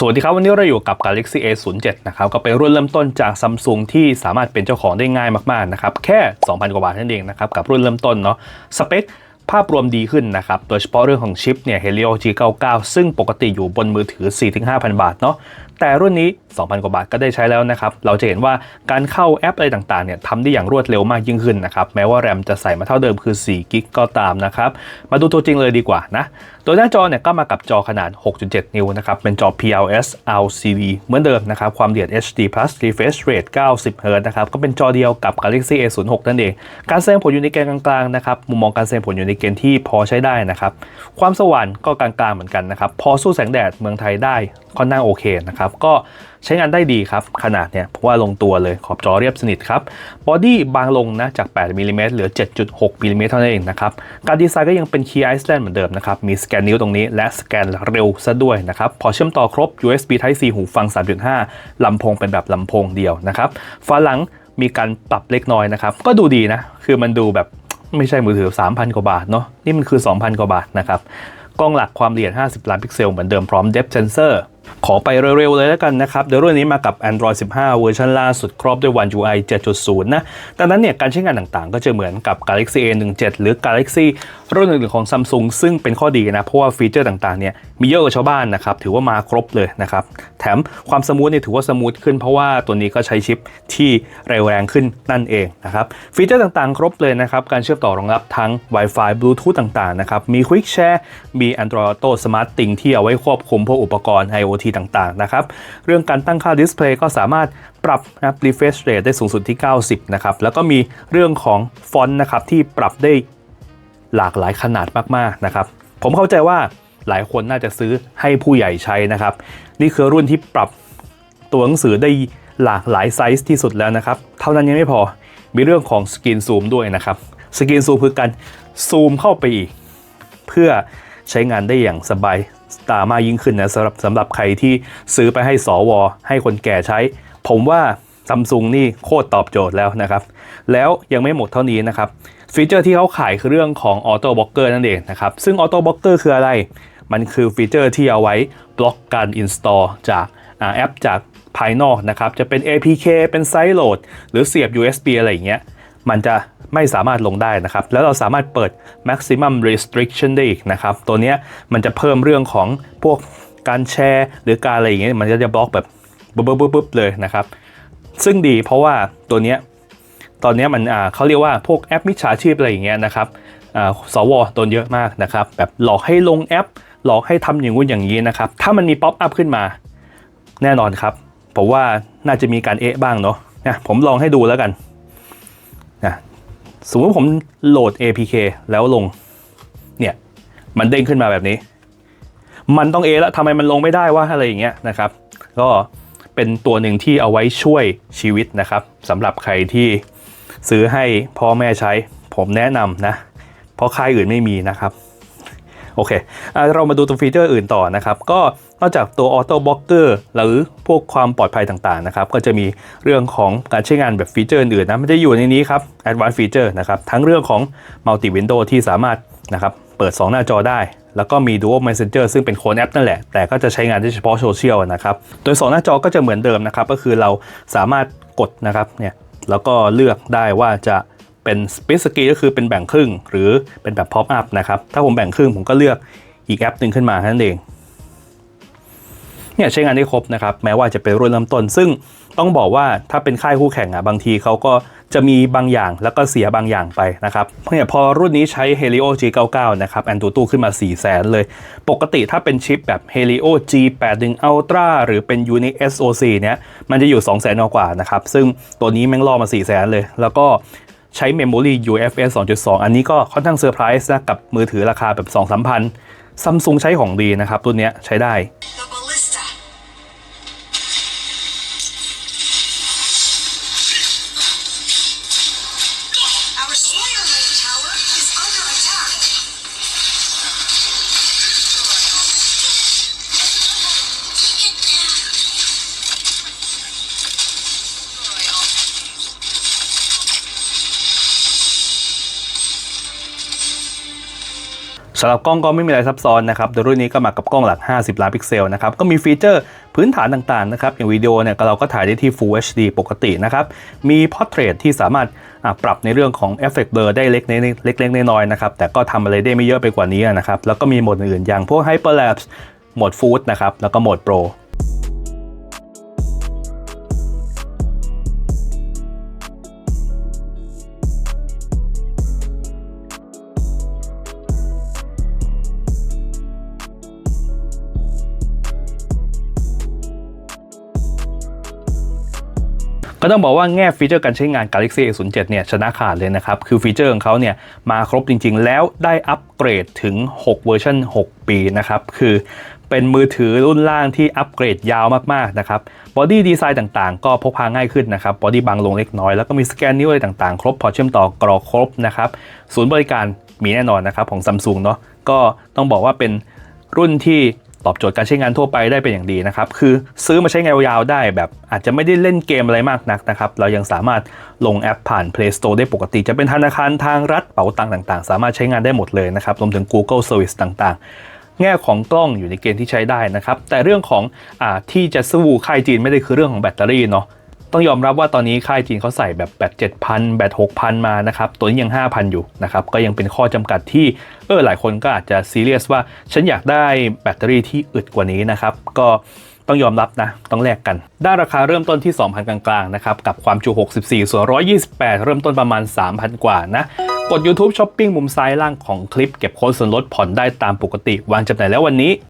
สวัสดีครับ วันนี้เราอยู่กับ Galaxy A07 นะครับก็เป็นรุ่นเริ่มต้นจาก Samsung ที่สามารถเป็นเจ้าของได้ง่ายมากๆนะครับแค่ 2,000 กว่าบาทนั่นเองนะครับกับรุ่นเริ่มต้นเนาะสเปคภาพรวมดีขึ้นนะครับ โดยเฉพาะเรื่องของชิปเนี่ย Helio G99 ซึ่งปกติอยู่บนมือถือ 4-5,000 บาทเนาะ แต่รุ่นนี้ 2,000 กว่าบาทก็ได้ใช้แล้วนะครับ เราจะเห็นว่าการเข้าแอปอะไรต่างๆเนี่ยทำได้อย่างรวดเร็วมากยิ่งขึ้นนะครับ แม้ว่าแรมจะใส่มาเท่าเดิมคือ4กิกก็ตามนะครับ มาดูตัวจริงเลยดีกว่านะโดยหน้าจอเนี่ยก็มากับจอขนาด 6.7 นิ้วนะครับ เป็นจอ PLS LCD เหมือนเดิมนะครับ ความละเอียด HD Plus refresh rate 90 Hz นะครับ ก็เป็นจอเดียวกับ Galaxy A06 นั่นเอง การแสดงผลอยู่ในเกณฑ์กลางๆนะครับ มุมมองการแสดงผลอยู่ในเกณฑ์ที่พอใช้ได้นะครับ ความสว่างก็กลางๆเหมือนกันนะครับ พอสู้แสงแดดเมืองไทยได้ค่อนข้างโอเคนะครับก็ใช้งานได้ดีครับ ขนาดเนี่ยผมว่าลงตัวเลยขอบจอเรียบสนิทครับบอดี้บางลงนะจาก 8มิลลิเมตรเหลือ 7.6มิลลิเมตรเท่านั้นเองนะครับ การดีไซน์ก็ยังเป็น Key Iceland เหมือนเดิมนะครับ มีสแกนนิ้วตรงนี้และสแกนเร็วซะด้วยนะครับ พอเชื่อมต่อครบ USB Type C หูฟัง 3.5ลำโพงเป็นแบบลำโพงเดียวนะครับฝาหลังมีการปรับเล็กน้อยนะครับ ก็ดูดีนะ คือมันดูแบบไม่ใช่มือถือ 3,000 กว่าบาทเนาะนี่มันคือ 2,000 กว่าบาทนะครับกล้องหลักความละเอียด 50 ล้านพิกเซลเหมือนเดิมพร้อม Depth Sensor ขอไปเร็วๆเลยแล้วกันนะครับเดี๋ยวรุ่นนี้มากับ Android 15 เวอร์ชันล่าสุดครอบด้วย One UI 7.0 นะดังนั้นเนี่ยการใช้งานต่างๆ ก็จะเหมือนกับ Galaxy A17 หรือ Galaxy รุ่นอื่นๆของ Samsung ซึ่งเป็นข้อดีนะ เพราะว่าฟีเจอร์ต่างๆเนี่ยมีเยอะกว่าชาวบ้านนะครับ ถือว่ามาครบเลยนะครับ แถมความสมูทเนี่ยถือว่าสมูทขึ้นเพราะว่าตัวนี้ก็ใช้ชิปที่เร็วแรงขึ้นนั่นเองนะครับฟีเจอร์ต่างๆ ครบเลยนะครับ การเชื่อมต่อรองรับทั้ง Wi-Fi Bluetooth ต่างๆนะครับมี Quick Share มี Android Auto Smart Thing ที่เอาไว้ควบคุมพวกอุปกรณ์ IoT ต่างๆนะครับ เรื่องการตั้งค่าดิสเพลย์ก็สามารถปรับนะ refresh rate ได้สูงสุดที่ 90 นะครับ แล้วก็มีเรื่องของฟอนต์นะครับที่ปรับได้หลากหลายขนาดมากๆนะครับ ผมเข้าใจว่าหลายคนน่าจะซื้อให้ผู้ใหญ่ใช้นะครับ นี่คือรุ่นที่ปรับตัวหนังสือได้หลากหลายไซส์ที่สุดแล้วนะครับ เท่านั้นยังไม่พอมีเรื่องของสกรีนซูมด้วยนะครับสกรีนซูมคือการซูมเข้าไปอีก เพื่อใช้งานได้อย่างสบาย ตามากยิ่งขึ้นนะสำหรับสำหรับใครที่ซื้อไปให้สวให้คนแก่ใช้ ผมว่าซัมซุงนี่โคตรตอบโจทย์แล้วนะครับ แล้วยังไม่หมดเท่านี้นะครับฟีเจอร์ที่เขาขายคือเรื่องของ Auto Blocker นั่นเองนะครับ ซึ่ง Auto Blocker คืออะไร มันคือฟีเจอร์ที่เอาไว้บล็อกการ install จากอแอปจากภายนอกนะครับ จะเป็น APK เป็นไซต์โหลด หรือเสียบ USB อะไรอย่างเงี้ย มันจะไม่สามารถลงได้นะครับ แล้วเราสามารถเปิด maximum restriction ได้อีกนะครับ ตัวนี้มันจะเพิ่มเรื่องของพวกการแชร์ หรือการอะไรอย่างเงี้ยมันจะจะบล็อกแบบปุ๊บปุ๊บบปุ๊บเลยนะครับ ซึ่งดีเพราะว่าตัวนี้ตอนนี้มันอ่าเขาเรียกว่าพวกแอปมิจฉาชีพอะไรอย่างเงี้ยนะครับอ่าสวโดนเยอะมากนะครับ แบบหลอกให้ลงแอป หลอกให้ทำอย่างงู้นอย่างนี้นะครับ ถ้ามันมีป๊อปอัพขึ้นมา แน่นอนครับผมว่าน่าจะมีการเอะบ้างเนาะนะผมลองให้ดูแล้วกัน นะสมมติผมโหลด APK แล้วลง เนี่ย มันเด้งขึ้นมาแบบนี้ มันต้องเอแล้วทำไมมันลงไม่ได้วะอะไรอย่างเงี้ยนะครับ ก็เป็นตัวหนึ่งที่เอาไว้ช่วยชีวิตนะครับสำหรับใครที่ซื้อให้พ่อแม่ใช้ ผมแนะนำนะ เพราะค่ายอื่นไม่มีนะครับ โอเคเรามาดูตัวฟีเจอร์อื่นต่อนะครับ ก็นอกจากตัว Auto Blocker หรือพวกความปลอดภัยต่างๆนะครับ ก็จะมีเรื่องของการใช้งานแบบฟีเจอร์อื่นนะม่ได้อยู่ในนี้ครับ Advanced Feature นะครับ ทั้งเรื่องของ Multi Window ที่สามารถนะครับเปิด 2 หน้าจอได้ แล้วก็มี Dual Messenger ซึ่งเป็นโค้ดแอปนั่นแหละ แต่ก็จะใช้งานได้เฉพาะโซเชียลนะครับ โดย 2 หน้าจอก็จะเหมือนเดิมนะครับ ก็คือเราสามารถกดนะครับเนี่ยแล้วก็เลือกได้ว่าจะ เป็น Split Screen ก็คือเป็นแบ่งครึ่ง หรือเป็นแบบ Pop Up นะครับ ถ้าผมแบ่งครึ่งผมก็เลือกอีกแอปหนึ่งขึ้นมาแค่นั้นเองเนี่ยใช้งานได้ครบนะครับ แม้ว่าจะเป็นรุ่นเริ่มต้น ซึ่งต้องบอกว่าถ้าเป็นค่ายคู่แข่งอะบางทีเขาก็จะมีบางอย่างแล้วก็เสียบางอย่างไปนะครับเนี่ยพอรุ่นนี้ใช้ Helio G99 นะครับ Antutu ขึ้นมา 4 0 0 0 0เลย ปกติถ้าเป็นชิปแบบ Helio G81 Ultra หรือเป็น Uni SoC เนี่ยมันจะอยู่ 2 0 0 0 0 0กว่านะครับ ซึ่งตัวนี้แม่งล่อมา 4 0 0 0 0 0เลย แล้วก็ ใช้เมมโมรี UFS 2.2 อันนี้ก็ค่อนข้างเซอร์ไพรส์นะกับมือถือราคาแบบ 2 3 0 0 0ซัมซุงใช้ของดีนะครับรุ่นเนี้ยใช้ได้ สำหรับกล้องก็ไม่มีอะไรซับซ้อนนะครับโดยรุ่นนี้ก็มากับกล้องหลัก 50 ล้านพิกเซลนะครับ ก็มีฟีเจอร์พื้นฐานต่างๆนะครับ อย่างวิดีโอเนี่ยเราก็ถ่ายได้ที่ Full HD ปกตินะครับ มีพอร์เทรตที่สามารถปรับในเรื่องของเอฟเฟกต์เบลอได้เล็กๆเล็กๆน้อยๆนะครับ แต่ก็ทำอะไรได้ไม่เยอะไปกว่านี้นะครับ แล้วก็มีโหมดอื่นๆอย่างพวก Hyperlapse โหมด Food นะครับ แล้วก็โหมด Pro ก็ต้องบอกว่าแง่ฟีเจอร์การใช้งาน Galaxy A07 เนี่ยชนะขาดเลยนะครับ คือฟีเจอร์ของเขาเนี่ยมาครบจริง ๆ แล้วได้อัปเกรดถึง 6 เวอร์ชัน6 ปีนะครับ คือเป็นมือถือรุ่นล่างที่อัปเกรดยาวมากๆนะครับบอดี้ดีไซน์ต่างๆ ก็พกพาง่ายขึ้นนะครับบอดี้บางลงเล็กน้อย แล้วก็มีสแกนนิ้วอะไรต่างๆ ครบ พอเชื่อมต่อกรอกครบนะครับศูนย์บริการมีแน่นอนนะครับของซัมซุงเนาะก็ต้องบอกว่าเป็นรุ่นที่ ตอบโจทย์การใช้งานทั่วไปได้เป็นอย่างดีนะครับ คือซื้อมาใช้งานยาวๆได้แบบอาจจะไม่ได้เล่นเกมอะไรมากนักนะครับ เรายังสามารถลงแอปผ่าน Play Store ได้ปกติ จะเป็นธนาคารทางรัฐเป๋าตังค์ต่างๆ สามารถใช้งานได้หมดเลยนะครับ รวมถึง Google Service ต่างๆแง่ของกล้องอยู่ในเกณฑ์ที่ใช้ได้นะครับ แต่เรื่องของอที่จะสู้ค่ายจีนไม่ได้คือเรื่องของแบตเตอรี่เนาะ ต้องยอมรับว่าตอนนี้ค่ายจีนเขาใส่แบบแบต7,000 แบต6,000 มานะครับ ตัวนี้ยัง 5,000 อยู่นะครับ ก็ยังเป็นข้อจำกัดที่ เออหลายคนก็อาจจะซีเรียสว่า ฉันอยากได้แบตเตอรี่ที่อึดกว่านี้นะครับ ก็ต้องยอมรับนะ ต้องแลกกันด้านราคาเริ่มต้นที่ 2,000 กลางๆ นะครับ กับความจุ 64 ส่วน 128 เริ่มต้นประมาณ 3,000 กว่านะ กด YouTube Shopping มุมซ้ายล่างของคลิปเก็บโค้ดส่วนลดผ่อนได้ตามปกติ วางจำหน่ายแล้ววันนี้